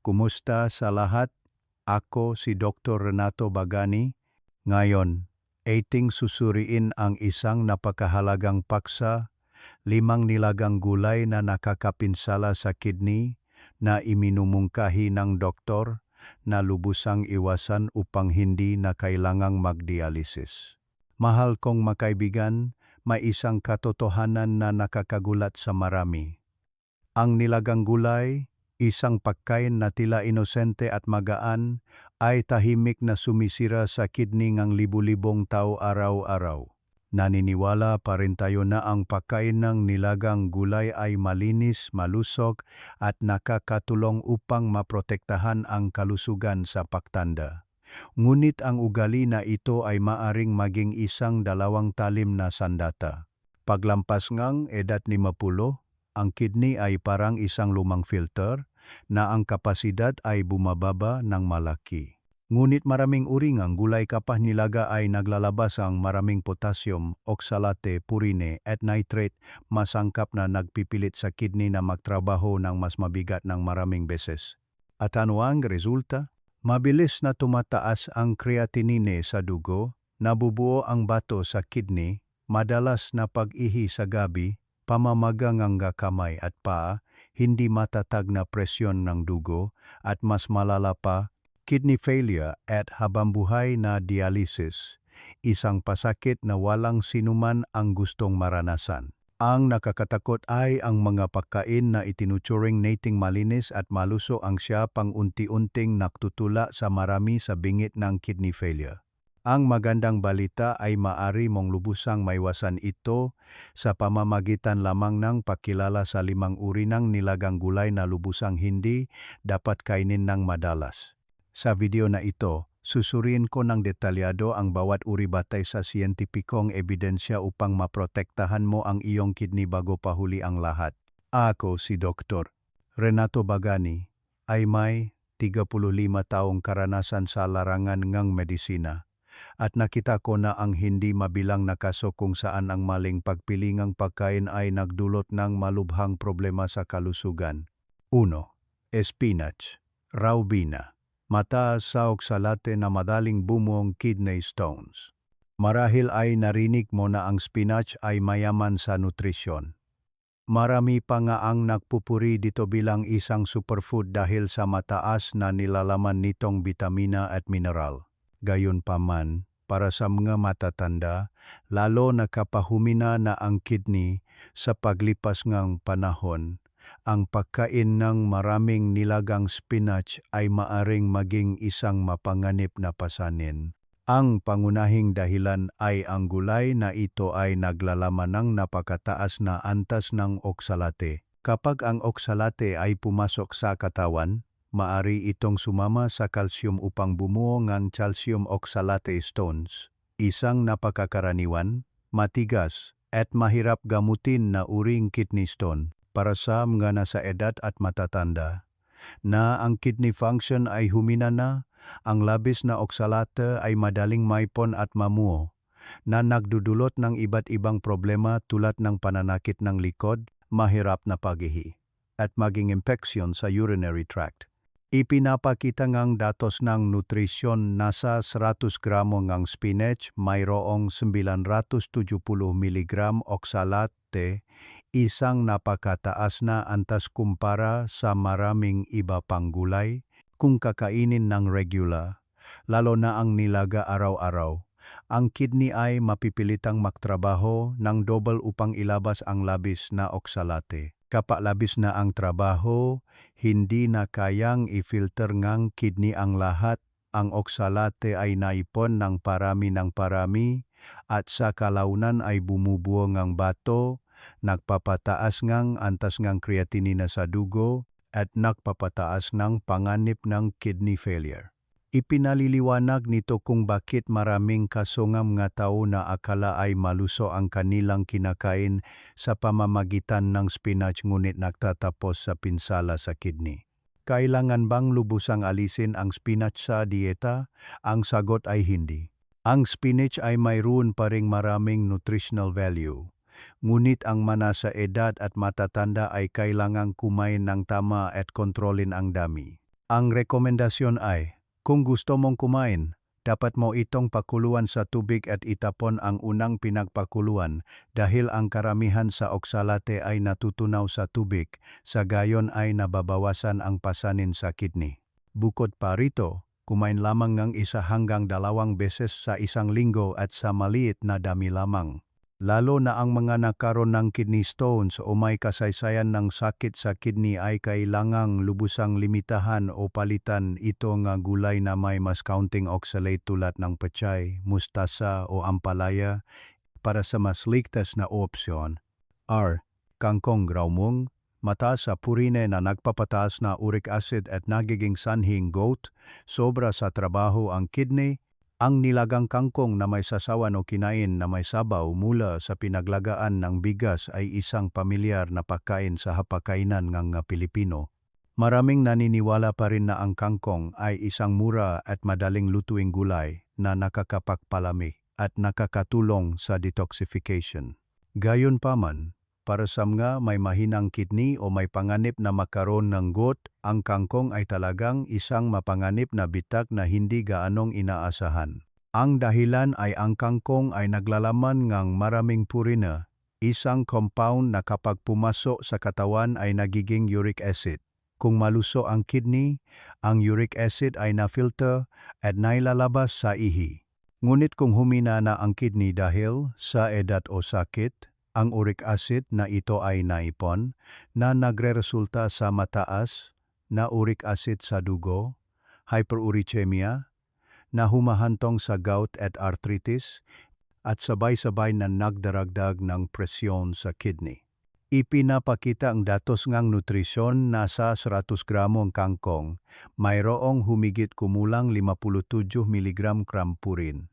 Kumusta sa lahat? Ako si Dr. Renato Bagani. Ngayon, ating susuriin ang isang napakahalagang paksa, limang nilagang gulay na nakakapinsala sa kidney na iminumungkahi ng doktor na lubusang iwasan upang hindi na kailangang magdialysis. Mahal kong makaibigan, may isang katotohanan na nakakagulat sa marami. Ang nilagang gulay, isang pagkain na tila inosente at magaan, ay tahimik na sumisira sa kidney ng libu-libong tao araw-araw. Naniniwala pa rin tayo na ang pagkain ng nilagang gulay ay malinis, malusog at nakakatulong upang maprotektahan ang kalusugan sa pagtanda. Ngunit ang ugali na ito ay maaring maging isang dalawang talim na sandata. Paglampas ngang edad 50, ang kidney ay parang isang lumang filter na ang kapasidad ay bumababa ng malaki. Ngunit maraming uri ng gulay kapah nilaga ay naglalabas ang maraming potassium, oxalate, purine at nitrate masangkap na nagpipilit sa kidney na magtrabaho ng mas mabigat ng maraming beses. At ano ang resulta? Mabilis na tumataas ang creatinine sa dugo, nabubuo ang bato sa kidney, madalas na pag-ihi sa gabi, pamamagang ang kamay at paa, hindi matatag na presyon ng dugo, at mas malala pa, kidney failure at habambuhay na dialysis, isang pasakit na walang sinuman ang gustong maranasan. Ang nakakatakot ay ang mga pagkain na itinuturing nating malinis at maluso ang siya pang unti-unting naktutula sa marami sa bingit ng kidney failure. Ang magandang balita ay maari mong lubusang maiwasan ito sa pamamagitan lamang ng pakilala sa limang uri ng nilagang gulay na lubusang hindi dapat kainin ng madalas. Sa video na ito, susuriin ko ng detalyado ang bawat uri batay sa siyentipikong ebidensya upang maprotektahan mo ang iyong kidney bago pahuli ang lahat. Ako si Dr. Renato Bagani ay may 35 taong karanasan sa larangan ng medisina at nakita ko na ang hindi mabilang na kaso kung saan ang maling pagpilingang pagkain ay nagdulot ng malubhang problema sa kalusugan. 1. Spinach, raubina, mataas sa oksalate na madaling bumuong kidney stones. Marahil ay narinig mo na ang spinach ay mayaman sa nutrisyon. Marami pa nga ang nagpupuri dito bilang isang superfood dahil sa mataas na nilalaman nitong bitamina at mineral. Gayunpaman, para sa mga matatanda, lalo na kapahumina na ang kidney sa paglipas ng panahon, ang pagkain ng maraming nilagang spinach ay maaring maging isang mapanganib na pasanin. Ang pangunahing dahilan ay ang gulay na ito ay naglalaman ng napakataas na antas ng oksalate. Kapag ang oksalate ay pumasok sa katawan, maari itong sumama sa calcium upang bumuo ng calcium oxalate stones, isang napakakaraniwan, matigas, at mahirap gamutin na uring kidney stone para sa mga nasa edad at matatanda, na ang kidney function ay humina na, ang labis na oksalate ay madaling maipon at mamuo, na nagdudulot ng iba't ibang problema tulad ng pananakit ng likod, mahirap na paghihi, at maging infection sa urinary tract. Ipinapakita ngang datos ng nutrisyon nasa 100 gramo ng spinach mayroong 970 mg oksalate, isang napakataas na antas kumpara sa maraming iba pang gulay kung kakainin ng regular, lalo na ang nilaga araw-araw. Ang kidney ay mapipilitang magtrabaho ng double upang ilabas ang labis na oksalate. Kapag labis na ang trabaho, hindi na kayang i-filter ngang kidney ang lahat. Ang oksalate ay naipon ng parami ng parami at sa kalaunan ay bumubuo ngang bato, nagpapataas ngang antas ngang creatinine sa dugo at nagpapataas ng panganib ng kidney failure. Ipinaliliwanag nito kung bakit maraming kasungam nga tao na akala ay maluso ang kanilang kinakain sa pamamagitan ng spinach ngunit nagtatapos sa pinsala sa kidney. Kailangan bang lubusang alisin ang spinach sa dieta? Ang sagot ay hindi. Ang spinach ay mayroon pa ring maraming nutritional value. Ngunit ang manasa edad at matatanda ay kailangang kumain ng tama at kontrolin ang dami. Ang rekomendasyon ay, kung gusto mong kumain, dapat mo itong pakuluan sa tubig at itapon ang unang pinagpakuluan dahil ang karamihan sa oksalate ay natutunaw sa tubig, sa gayon ay nababawasan ang pasanin sa kidney. Bukod pa rito, kumain lamang ng isa hanggang dalawang beses sa isang linggo at sa maliit na dami lamang. Lalo na ang mga nakaroon ng kidney stones o may kasaysayan ng sakit sa kidney ay kailangang lubusang limitahan o palitan ito nga gulay na may mas counting oxalate tulad ng pechay, mustasa o ampalaya para sa mas ligtas na opsyon. R. Kangkong graumong, mataas sa purine na nagpapataas na uric acid at nagiging sanhing goat, sobra sa trabaho ang kidney, ang nilagang kangkong na may sasawan o kinain na may sabaw mula sa pinaglagaan ng bigas ay isang pamilyar na pagkain sa hapakainan ng Pilipino. Maraming naniniwala pa rin na ang kangkong ay isang mura at madaling lutuing gulay na nakakapagpalami at nakakatulong sa detoxification. Gayon pa man, para sa mga may mahinang kidney o may panganib na makaroon ng gout, ang kangkong ay talagang isang mapanganib na bitak na hindi gaanong inaasahan. Ang dahilan ay ang kangkong ay naglalaman ng maraming purina, isang compound na kapag pumasok sa katawan ay nagiging uric acid. Kung maluso ang kidney, ang uric acid ay na-filter at nailalabas sa ihi. Ngunit kung humina na ang kidney dahil sa edad o sakit, ang uric acid na ito ay naipon na nagreresulta sa mataas na uric acid sa dugo, hyperuricemia, na humahantong sa gout at arthritis, at sabay-sabay na nagdaragdag ng presyon sa kidney. Ipinapakita ang datos ngang nutrisyon na sa 100 gramong kangkong, mayroong humigit kumulang 57 mg krampurin.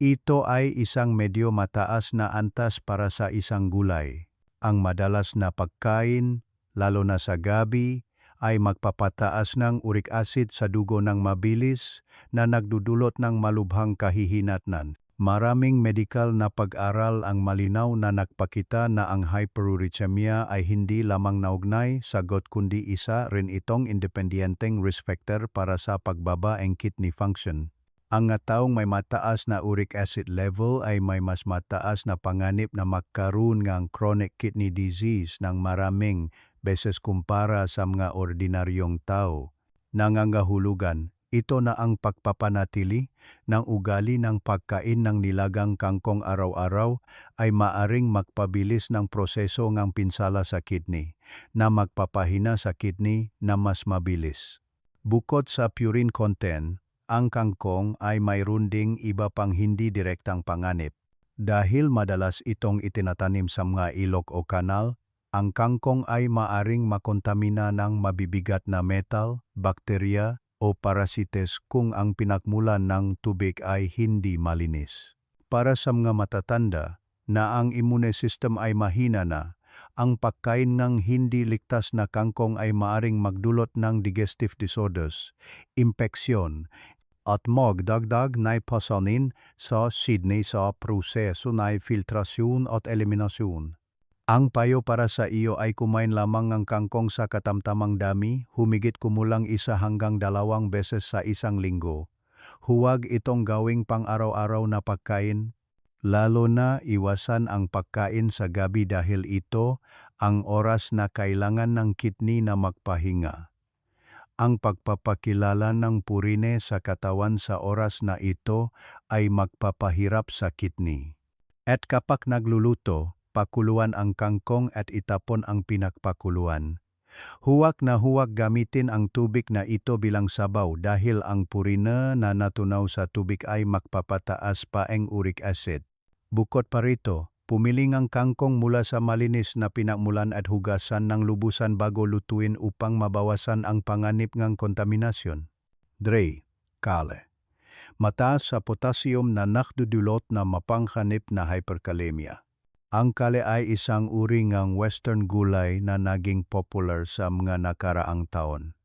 Ito ay isang medyo mataas na antas para sa isang gulay. Ang madalas na pagkain, lalo na sa gabi, ay magpapataas ng uric acid sa dugo ng mabilis na nagdudulot ng malubhang kahihinatnan. Maraming medikal na pag-aral ang malinaw na nagpakita na ang hyperuricemia ay hindi lamang naugnay sa gout kundi isa rin itong independenteng risk factor para sa pagbaba ang kidney function. Ang taong may mataas na uric acid level ay may mas mataas na panganib na magkaroon ng chronic kidney disease ng maraming beses kumpara sa mga ordinaryong tao. Nangangahulugan, ito na ang pagpapanatili ng ugali ng pagkain ng nilagang kangkong araw-araw ay maaring magpabilis ng proseso ng pinsala sa kidney na magpapahina sa kidney na mas mabilis. Bukod sa purine content, ang kangkong ay mayroon ding iba pang hindi direktang panganib. Dahil madalas itong itinatanim sa mga ilog o kanal, ang kangkong ay maaring makontamina ng mabibigat na metal, bakterya o parasites kung ang pinakmulan ng tubig ay hindi malinis. Para sa mga matatanda na ang immune system ay mahina na, ang pagkain ng hindi ligtas na kangkong ay maaring magdulot ng digestive disorders, impeksyon, at magdagdag na pasanin sa Sydney sa proseso na filtrasyon at eliminasyon. Ang payo para sa iyo ay kumain lamang ng kangkong sa katamtamang dami, humigit kumulang isa hanggang dalawang beses sa isang linggo. Huwag itong gawing pang-araw-araw na pagkain, lalo na iwasan ang pagkain sa gabi dahil ito ang oras na kailangan ng kidney na magpahinga ang pagpapakilala ng purine sa katawan sa oras na ito ay magpapahirap sa kidney. At kapag nagluluto, pakuluan ang kangkong at itapon ang pinakpakuluan. Huwag na huwag gamitin ang tubig na ito bilang sabaw dahil ang purina na natunaw sa tubig ay magpapataas pa ang uric acid. Bukod pa rito, Pumiling ang kangkong mula sa malinis na pinakmulan at hugasan ng lubusan bago lutuin upang mabawasan ang panganib ng kontaminasyon. Dre, kale. Mataas sa potassium na nakdudulot na mapanghanip na hyperkalemia. Ang kale ay isang uri ng western gulay na naging popular sa mga nakaraang taon.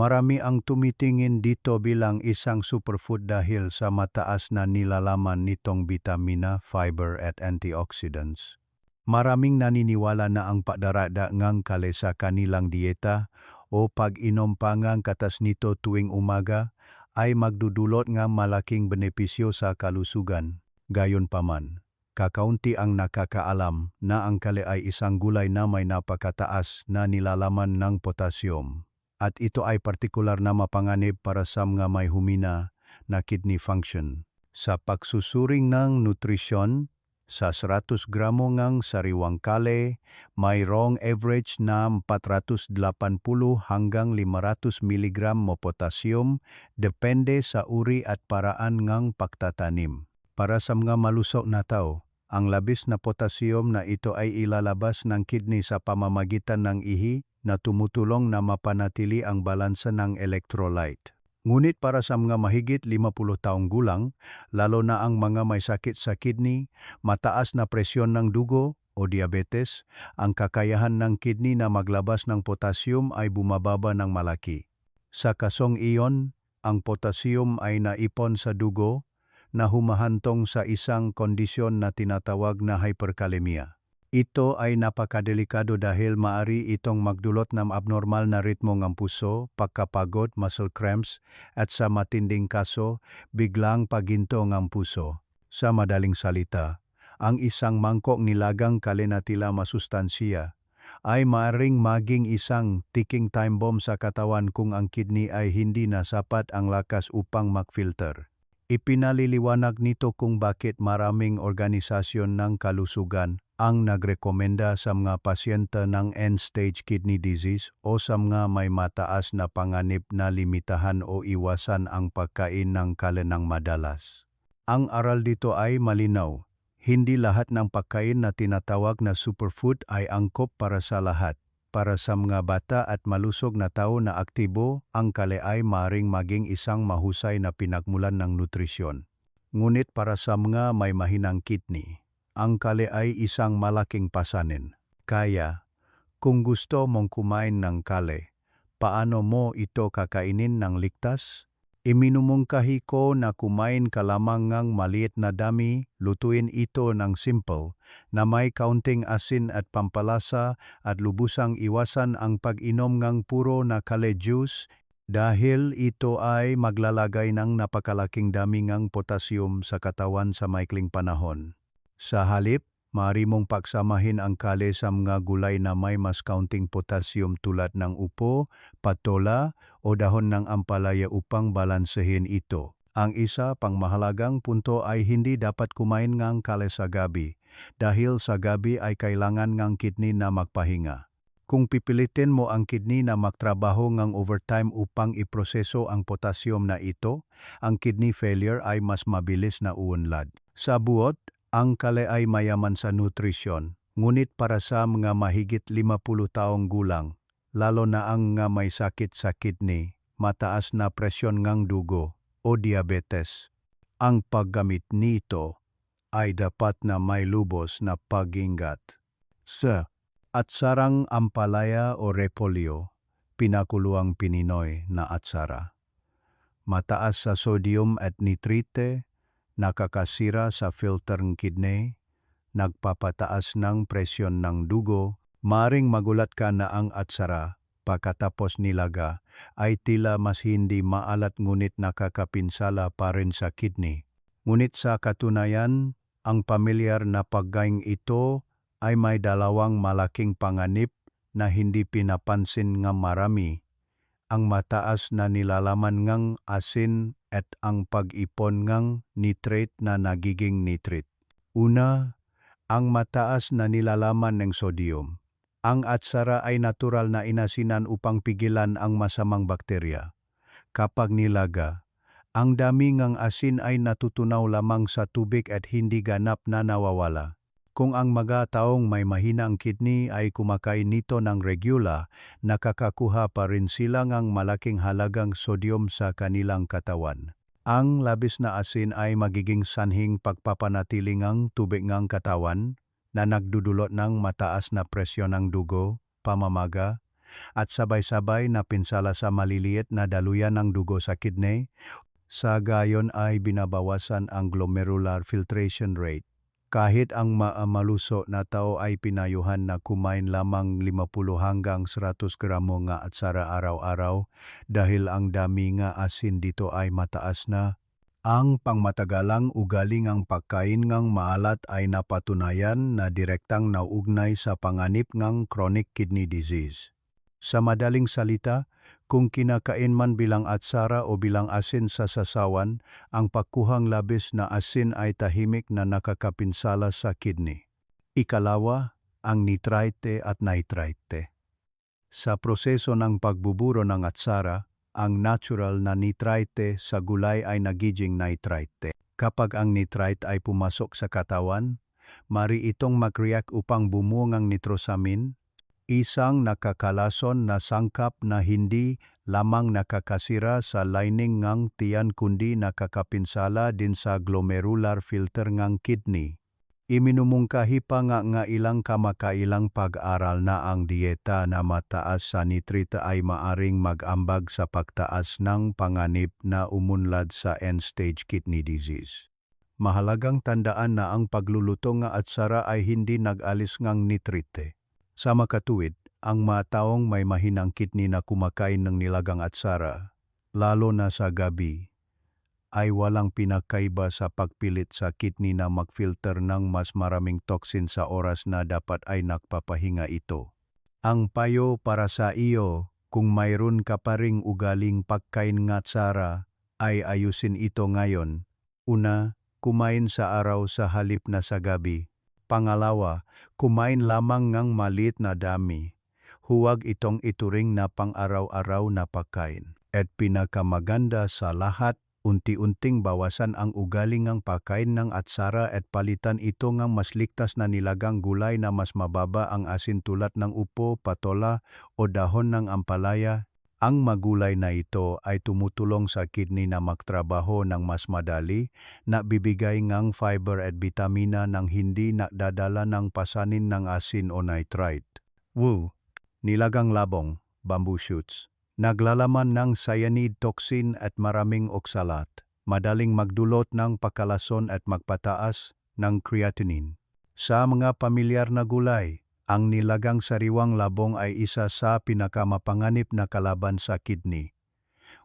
Marami ang tumitingin dito bilang isang superfood dahil sa mataas na nilalaman nitong vitamina, fiber at antioxidants. Maraming naniniwala na ang padarada ngang kale sa kanilang dieta o pag-inom pa katas nito tuwing umaga ay magdudulot nga malaking benepisyo sa kalusugan. Gayon paman, kakaunti ang nakakaalam na ang kale ay isang gulay na may napakataas na nilalaman ng potassium. At ito ay partikular na mapanganib para sa mga may humina na kidney function. Sa pagsusuring ng nutrisyon, sa 100 gramo ngang sariwang kale, mayroong average na 480 hanggang 500 mg mo potassium depende sa uri at paraan ngang pagtatanim. Para sa mga malusog na tao, ang labis na potassium na ito ay ilalabas ng kidney sa pamamagitan ng ihi na tumutulong na mapanatili ang balansa ng electrolyte. Ngunit para sa mga mahigit 50 taong gulang, lalo na ang mga may sakit sa kidney, mataas na presyon ng dugo o diabetes, ang kakayahan ng kidney na maglabas ng potassium ay bumababa ng malaki. Sa kasong iyon, ang potassium ay naipon sa dugo na humahantong sa isang kondisyon na tinatawag na hyperkalemia. Ito ay napakadelikado dahil maari itong magdulot ng abnormal na ritmo ng puso, pagkapagod, muscle cramps, at sa matinding kaso, biglang paginto ng puso. Sa madaling salita, ang isang mangkok nilagang kalinatila masustansiya ay maaring maging isang ticking time bomb sa katawan kung ang kidney ay hindi na sapat ang lakas upang mag-filter. Ipinaliliwanag nito kung bakit maraming organisasyon ng kalusugan ang nagrekomenda sa mga pasyente ng end-stage kidney disease o sa mga may mataas na panganib na limitahan o iwasan ang pagkain ng kalenang madalas. Ang aral dito ay malinaw. Hindi lahat ng pagkain na tinatawag na superfood ay angkop para sa lahat. Para sa mga bata at malusog na tao na aktibo, ang kale ay maring maging isang mahusay na pinagmulan ng nutrisyon. Ngunit para sa mga may mahinang kidney, ang kale ay isang malaking pasanin. Kaya, kung gusto mong kumain ng kale, paano mo ito kakainin ng ligtas? Iminumungkahi ko na kumain ka lamang ng maliit na dami, lutuin ito ng simple, na may kaunting asin at pampalasa at lubusang iwasan ang pag-inom ng puro na kale juice dahil ito ay maglalagay ng napakalaking dami ng potassium sa katawan sa maikling panahon. Sa halip, maaari mong pagsamahin ang kale sa mga gulay na may mas kaunting potassium tulad ng upo, patola o dahon ng ampalaya upang balansehin ito. Ang isa pang mahalagang punto ay hindi dapat kumain ng kale sa gabi dahil sa gabi ay kailangan ng kidney na magpahinga. Kung pipilitin mo ang kidney na magtrabaho ng overtime upang iproseso ang potassium na ito, ang kidney failure ay mas mabilis na uunlad. Sa buot, ang kale ay mayaman sa nutrisyon, ngunit para sa mga mahigit 50 taong gulang, lalo na ang nga may sakit sa kidney, mataas na presyon ng dugo o diabetes, ang paggamit nito ay dapat na may lubos na pagingat. Sa at sarang ampalaya o repolyo, pinakuluang pininoy na atsara. Mataas sa sodium at nitrite, nakakasira sa filter ng kidney, nagpapataas ng presyon ng dugo, maring magulat ka na ang atsara pagkatapos nilaga ay tila mas hindi maalat ngunit nakakapinsala pa rin sa kidney. Ngunit sa katunayan, ang pamilyar na paggaing ito ay may dalawang malaking panganib na hindi pinapansin ng marami ang mataas na nilalaman ngang asin at ang pag-ipon ngang nitrate na nagiging nitrate. Una, ang mataas na nilalaman ng sodium. Ang atsara ay natural na inasinan upang pigilan ang masamang bakterya. Kapag nilaga, ang dami ngang asin ay natutunaw lamang sa tubig at hindi ganap na nawawala. Kung ang mga taong may mahinang kidney ay kumakain nito ng regula, nakakakuha pa rin sila ng malaking halagang sodium sa kanilang katawan. Ang labis na asin ay magiging sanhing pagpapanatili ng tubig ng katawan na nagdudulot ng mataas na presyon ng dugo, pamamaga, at sabay-sabay na pinsala sa maliliit na daluyan ng dugo sa kidney, sa gayon ay binabawasan ang glomerular filtration rate Kahit ang maamaluso na tao ay pinayuhan na kumain lamang 50 hanggang 100 gramo nga atsara araw-araw dahil ang dami nga asin dito ay mataas na. Ang pangmatagalang ugali ngang pagkain ngang maalat ay napatunayan na direktang nauugnay sa panganib ngang chronic kidney disease. Sa madaling salita, kung kinakain man bilang atsara o bilang asin sa sasawan, ang pagkuhang labis na asin ay tahimik na nakakapinsala sa kidney. Ikalawa, ang nitrite at nitrite. Sa proseso ng pagbuburo ng atsara, ang natural na nitrite sa gulay ay nagiging nitrite. Kapag ang nitrite ay pumasok sa katawan, mari itong mag-react upang bumuo ng nitrosamin, isang nakakalason na sangkap na hindi lamang nakakasira sa lining ng tiyan kundi nakakapinsala din sa glomerular filter ng kidney. Iminumungkahi pa nga nga ilang kamakailang pag-aral na ang dieta na mataas sa nitrite ay maaring mag-ambag sa pagtaas ng panganib na umunlad sa end-stage kidney disease. Mahalagang tandaan na ang pagluluto nga atsara ay hindi nag-alis ngang nitrite. Sa makatuwid, ang mga taong may mahinang kidney na kumakain ng nilagang atsara, lalo na sa gabi, ay walang pinakaiba sa pagpilit sa kidney na mag-filter ng mas maraming toxin sa oras na dapat ay nagpapahinga ito. Ang payo para sa iyo, kung mayroon ka pa ring ugaling pagkain nga tsara, ay ayusin ito ngayon. Una, kumain sa araw sa halip na sa gabi. Pangalawa, kumain lamang ng maliit na dami. Huwag itong ituring na pang-araw-araw na pagkain. At pinakamaganda sa lahat, unti-unting bawasan ang ugali ngang pagkain ng atsara at palitan ito ngang mas ligtas na nilagang gulay na mas mababa ang asin tulad ng upo, patola o dahon ng ampalaya. Ang magulay na ito ay tumutulong sa kidney na magtrabaho ng mas madali, na bibigay ngang fiber at bitamina ng hindi nakdadala ng pasanin ng asin o nitrite. Woo! Nilagang labong, bamboo shoots. Naglalaman ng cyanide toxin at maraming oksalat. Madaling magdulot ng pakalason at magpataas ng creatinine. Sa mga pamilyar na gulay, ang nilagang sariwang labong ay isa sa pinakamapanganib na kalaban sa kidney.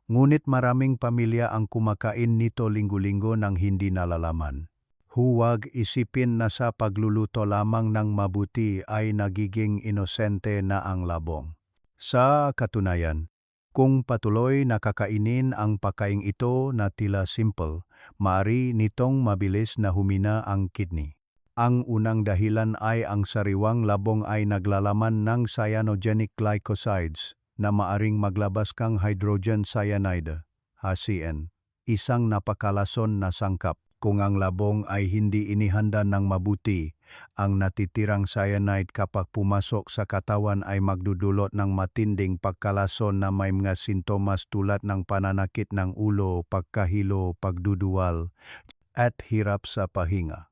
Ngunit maraming pamilya ang kumakain nito linggo-linggo nang hindi nalalaman. Huwag isipin na sa pagluluto lamang ng mabuti ay nagiging inosente na ang labong. Sa katunayan, kung patuloy nakakainin ang pagkaing ito na tila simple, maari nitong mabilis na humina ang kidney. Ang unang dahilan ay ang sariwang labong ay naglalaman ng cyanogenic glycosides na maaring maglabas kang hydrogen cyanide, HCN, isang napakalason na sangkap. Kung ang labong ay hindi inihanda ng mabuti, ang natitirang cyanide kapag pumasok sa katawan ay magdudulot ng matinding pagkalason na may mga sintomas tulad ng pananakit ng ulo, pagkahilo, pagduduwal, at hirap sa pahinga.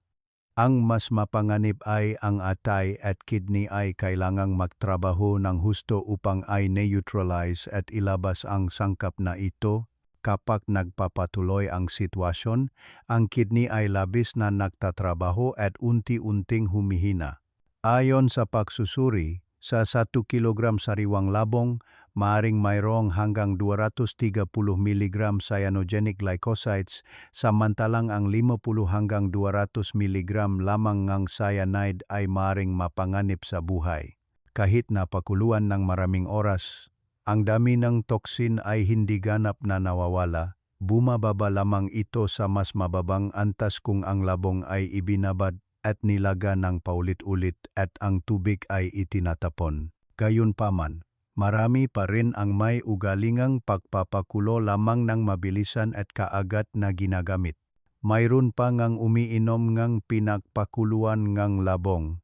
Ang mas mapanganib ay ang atay at kidney ay kailangang magtrabaho ng husto upang ay neutralize at ilabas ang sangkap na ito Kapag nagpapatuloy ang sitwasyon, ang kidney ay labis na nagtatrabaho at unti-unting humihina. Ayon sa pagsusuri, sa 1 kilogram sariwang labong, maaring mayroong hanggang 230 mg cyanogenic glycosides, samantalang ang 50 hanggang 200 mg lamang ng cyanide ay maaring mapanganib sa buhay. Kahit napakuluan ng maraming oras, ang dami ng toksin ay hindi ganap na nawawala, bumababa lamang ito sa mas mababang antas kung ang labong ay ibinabad at nilaga ng paulit-ulit at ang tubig ay itinatapon. Gayunpaman, marami pa rin ang may ugalingang pagpapakulo lamang ng mabilisan at kaagat na ginagamit. Mayroon pa ngang umiinom ngang pinagpakuluan ngang labong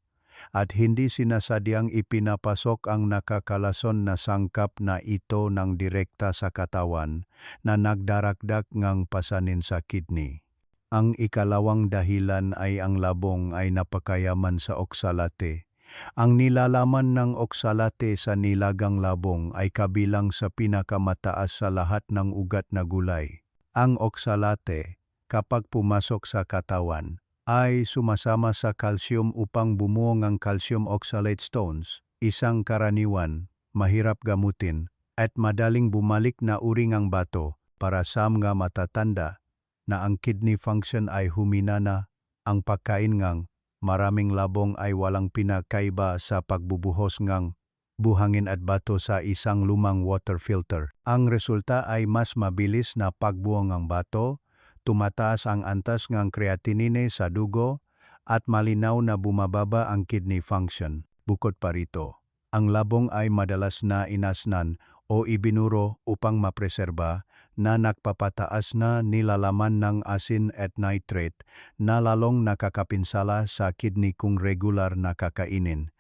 at hindi sinasadyang ipinapasok ang nakakalason na sangkap na ito ng direkta sa katawan na nagdarakdak ngang pasanin sa kidney. Ang ikalawang dahilan ay ang labong ay napakayaman sa oksalate. Ang nilalaman ng oksalate sa nilagang labong ay kabilang sa pinakamataas sa lahat ng ugat na gulay. Ang oksalate, kapag pumasok sa katawan, ay sumasama sa calcium upang bumuo ng calcium oxalate stones, isang karaniwan, mahirap gamutin, at madaling bumalik na uri ng bato para sa mga matatanda na ang kidney function ay humina na, ang pagkain ngang maraming labong ay walang pinakaiba sa pagbubuhos ngang buhangin at bato sa isang lumang water filter. Ang resulta ay mas mabilis na pagbuo ng bato, tumataas ang antas ng creatinine sa dugo, at malinaw na bumababa ang kidney function. Bukod pa rito, ang labong ay madalas na inasnan o ibinuro upang mapreserba na nagpapataas na nilalaman ng asin at nitrate na lalong nakakapinsala sa kidney kung regular na kakainin.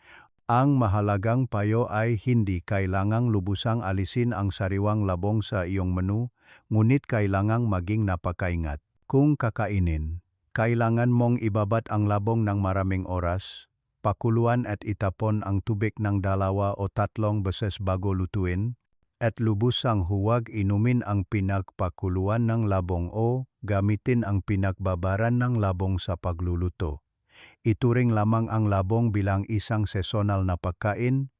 Ang mahalagang payo ay hindi kailangang lubusang alisin ang sariwang labong sa iyong menu, ngunit kailangang maging napakaingat. Kung kakainin, kailangan mong ibabat ang labong ng maraming oras, pakuluan at itapon ang tubig ng dalawa o tatlong beses bago lutuin, at lubusang huwag inumin ang pinagpakuluan ng labong o gamitin ang pinagbabaran ng labong sa pagluluto. Ituring lamang ang labong bilang isang sesonal na pagkain,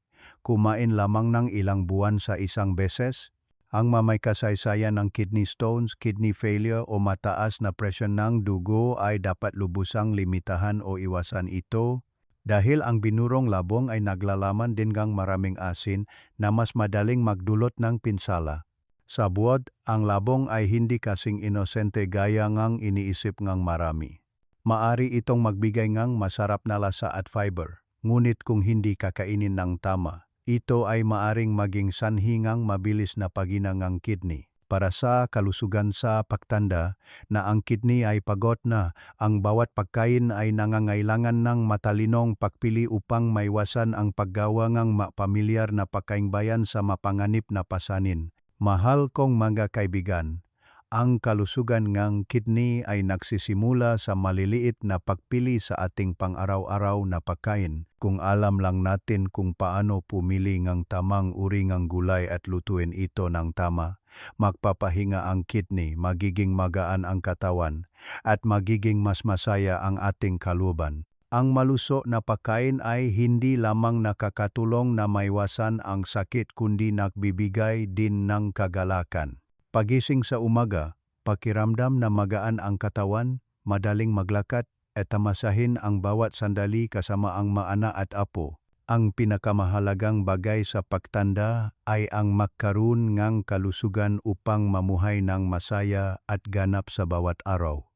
kumain lamang ng ilang buwan sa isang beses, ang mamay kasaysayan ng kidney stones, kidney failure o mataas na presyon ng dugo ay dapat lubusang limitahan o iwasan ito dahil ang binurong labong ay naglalaman din ng maraming asin na mas madaling magdulot ng pinsala. Sa buwad, ang labong ay hindi kasing inosente gaya ngang iniisip ngang marami. Maari itong magbigay ngang masarap na lasa at fiber, ngunit kung hindi kakainin ng tama, ito ay maaring maging sanhingang mabilis na pagina ng kidney. Para sa kalusugan sa pagtanda na ang kidney ay pagod na, ang bawat pagkain ay nangangailangan ng matalinong pagpili upang maiwasan ang paggawa ng mapamilyar na pagkaingbayan sa mapanganib na pasanin. Mahal kong mga kaibigan, ang kalusugan ng kidney ay nagsisimula sa maliliit na pagpili sa ating pang-araw-araw na pagkain. Kung alam lang natin kung paano pumili ng tamang uri ng gulay at lutuin ito ng tama, magpapahinga ang kidney, magiging magaan ang katawan, at magiging mas masaya ang ating kaluban. Ang maluso na pagkain ay hindi lamang nakakatulong na maiwasan ang sakit kundi nagbibigay din ng kagalakan. Pagising sa umaga, pakiramdam na magaan ang katawan, madaling maglakad, at tamasahin ang bawat sandali kasama ang maana at apo. Ang pinakamahalagang bagay sa pagtanda ay ang magkaroon ng kalusugan upang mamuhay ng masaya at ganap sa bawat araw.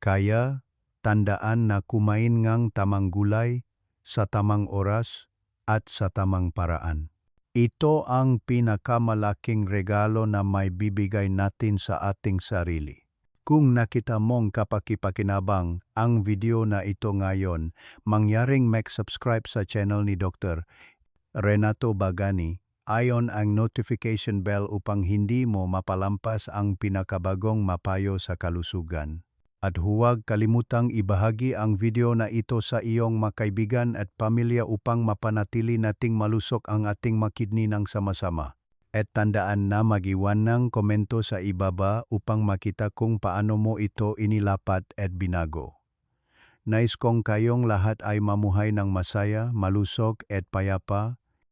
Kaya, tandaan na kumain ng tamang gulay, sa tamang oras, at sa tamang paraan. Ito ang pinakamalaking regalo na may bibigay natin sa ating sarili. Kung nakita mong kapakipakinabang ang video na ito ngayon, mangyaring mag-subscribe sa channel ni Dr. Renato Bagani, ayon ang notification bell upang hindi mo mapalampas ang pinakabagong mapayo sa kalusugan. At huwag kalimutang ibahagi ang video na ito sa iyong makaibigan at pamilya upang mapanatili nating malusok ang ating makidni ng sama-sama. At tandaan na magiwan ng komento sa ibaba upang makita kung paano mo ito inilapat at binago. Nais kong kayong lahat ay mamuhay ng masaya, malusog at payapa,